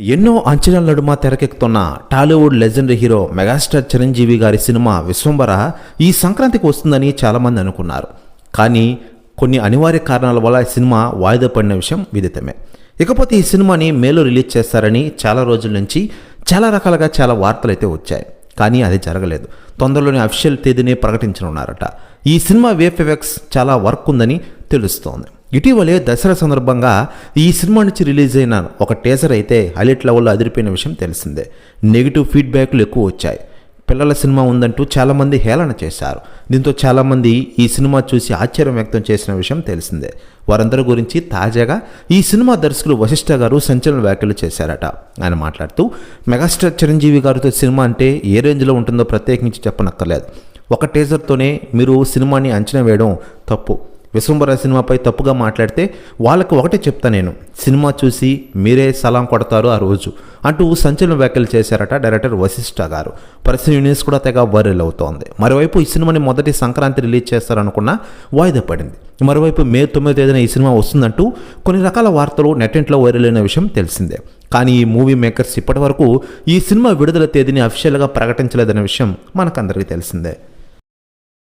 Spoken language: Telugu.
ఎన్నో అంచనాల నడుమ తెరకెక్కుతున్న Tollywood legend hero megastar Chiranjeevi గారి సినిమా విశ్వంబర ఈ సంక్రాంతికి వస్తుందని చాలామంది అనుకున్నారు. కానీ కొన్ని అనివార్య కారణాల వల్ల ఈ సినిమా వాయిదా పడిన విషయం విదితమే. ఇకపోతే ఈ సినిమాని మేలో రిలీజ్ చేస్తారని చాలా రోజుల నుంచి చాలా రకాలుగా చాలా వార్తలు అయితే వచ్చాయి. కానీ అది జరగలేదు. తొందరలోనే అఫీషియల్ తేదీని ప్రకటించనున్నారట. ఈ సినిమా వేఫ్ఎఫెక్స్ చాలా వర్క్ ఉందని తెలుస్తోంది. ఇటీవలే దసరా సందర్భంగా ఈ సినిమా నుంచి రిలీజ్ అయిన ఒక టీజర్ అయితే హైలైట్ లెవెల్లో అదిరిపోయిన విషయం తెలిసిందే. నెగిటివ్ ఫీడ్బ్యాక్లు ఎక్కువ వచ్చాయి. పిల్లల సినిమా ఉందంటూ చాలామంది హేళన చేశారు. దీంతో చాలామంది ఈ సినిమా చూసి ఆశ్చర్యం వ్యక్తం చేసిన విషయం తెలిసిందే. వారందరి గురించి తాజాగా ఈ సినిమా దర్శకులు వశిష్ఠ గారు సంచలన వ్యాఖ్యలు చేశారట. ఆయన మాట్లాడుతూ మెగాస్టార్ చిరంజీవి గారితో సినిమా అంటే ఏ రేంజ్లో ఉంటుందో ప్రత్యేకించి చెప్పనక్కర్లేదు. ఒక టీజర్తోనే మీరు సినిమాని అంచనా వేయడం తప్పు. విశ్వంబర సినిమాపై తప్పుగా మాట్లాడితే వాళ్ళకు ఒకటే చెప్తా నేను సినిమా చూసి మీరే సలాం కొడతారు ఆ రోజు అంటూ సంచలన వ్యాఖ్యలు చేశారట డైరెక్టర్ వశిష్ఠ గారు. పరిస్థితి యూనియన్స్ కూడా తెగ వైరల్ అవుతోంది. మరోవైపు ఈ సినిమాని మొదటి సంక్రాంతి రిలీజ్ చేస్తారనుకున్న వాయిదా పడింది. మరోవైపు మే తొమ్మిదో తేదీన ఈ సినిమా వస్తుందంటూ కొన్ని రకాల వార్తలు నెట్టింట్లో వైరల్ అయిన విషయం తెలిసిందే. కానీ ఈ మూవీ మేకర్స్ ఇప్పటివరకు ఈ సినిమా విడుదల తేదీని అఫీషియల్గా ప్రకటించలేదనే విషయం మనకందరికీ తెలిసిందే.